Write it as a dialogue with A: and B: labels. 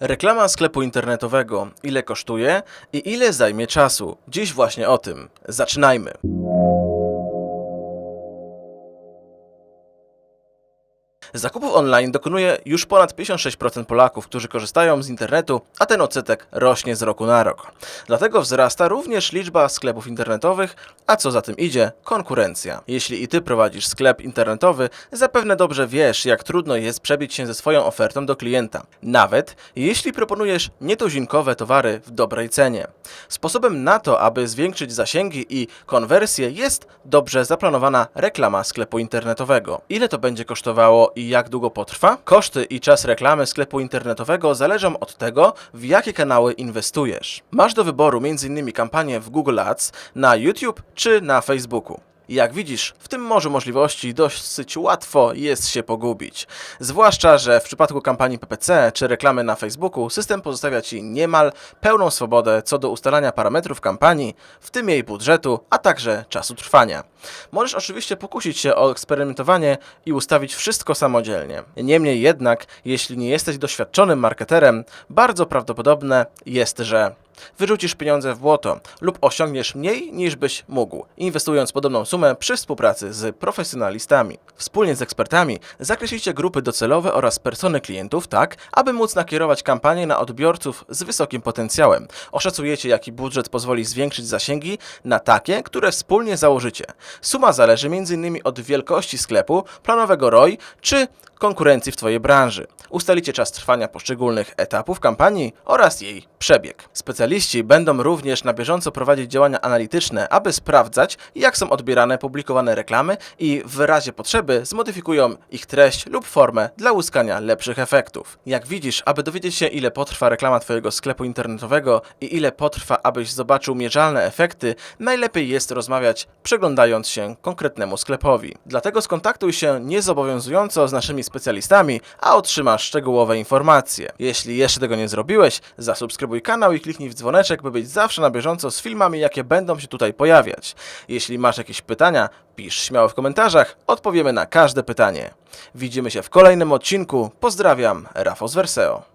A: Reklama sklepu internetowego. Ile kosztuje i ile zajmie czasu? Dziś właśnie o tym. Zaczynajmy. Zakupów online dokonuje już ponad 56% Polaków, którzy korzystają z internetu, a ten odsetek rośnie z roku na rok. Dlatego wzrasta również liczba sklepów internetowych, a co za tym idzie, konkurencja. Jeśli i ty prowadzisz sklep internetowy, zapewne dobrze wiesz, jak trudno jest przebić się ze swoją ofertą do klienta. Nawet jeśli proponujesz nietuzinkowe towary w dobrej cenie. Sposobem na to, aby zwiększyć zasięgi i konwersję jest dobrze zaplanowana reklama sklepu internetowego. Ile to będzie kosztowało i jak długo potrwa? Koszty i czas reklamy sklepu internetowego zależą od tego, w jakie kanały inwestujesz. Masz do wyboru m.in. kampanię w Google Ads, na YouTube czy na Facebooku. Jak widzisz, w tym morzu możliwości dosyć łatwo jest się pogubić. Zwłaszcza, że w przypadku kampanii PPC czy reklamy na Facebooku system pozostawia Ci niemal pełną swobodę co do ustalania parametrów kampanii, w tym jej budżetu, a także czasu trwania. Możesz oczywiście pokusić się o eksperymentowanie i ustawić wszystko samodzielnie. Niemniej jednak, jeśli nie jesteś doświadczonym marketerem, bardzo prawdopodobne jest, że wyrzucisz pieniądze w błoto lub osiągniesz mniej niż byś mógł, inwestując podobną sumę przy współpracy z profesjonalistami. Wspólnie z ekspertami zakreślicie grupy docelowe oraz persony klientów tak, aby móc nakierować kampanię na odbiorców z wysokim potencjałem. Oszacujecie, jaki budżet pozwoli zwiększyć zasięgi na takie, które wspólnie założycie. Suma zależy m.in. od wielkości sklepu, planowego ROI czy konkurencji w Twojej branży. Ustalicie czas trwania poszczególnych etapów kampanii oraz jej przebieg. Specjaliści będą również na bieżąco prowadzić działania analityczne, aby sprawdzać, jak są odbierane publikowane reklamy i w razie potrzeby zmodyfikują ich treść lub formę dla uzyskania lepszych efektów. Jak widzisz, aby dowiedzieć się, ile potrwa reklama Twojego sklepu internetowego i ile potrwa, abyś zobaczył mierzalne efekty, najlepiej jest rozmawiać przeglądając się konkretnemu sklepowi. Dlatego skontaktuj się niezobowiązująco z naszymi specjalistami, a szczegółowe informacje. Jeśli jeszcze tego nie zrobiłeś, zasubskrybuj kanał i kliknij w dzwoneczek, by być zawsze na bieżąco z filmami, jakie będą się tutaj pojawiać. Jeśli masz jakieś pytania, pisz śmiało w komentarzach, odpowiemy na każde pytanie. Widzimy się w kolejnym odcinku. Pozdrawiam, Rafał z Verseo.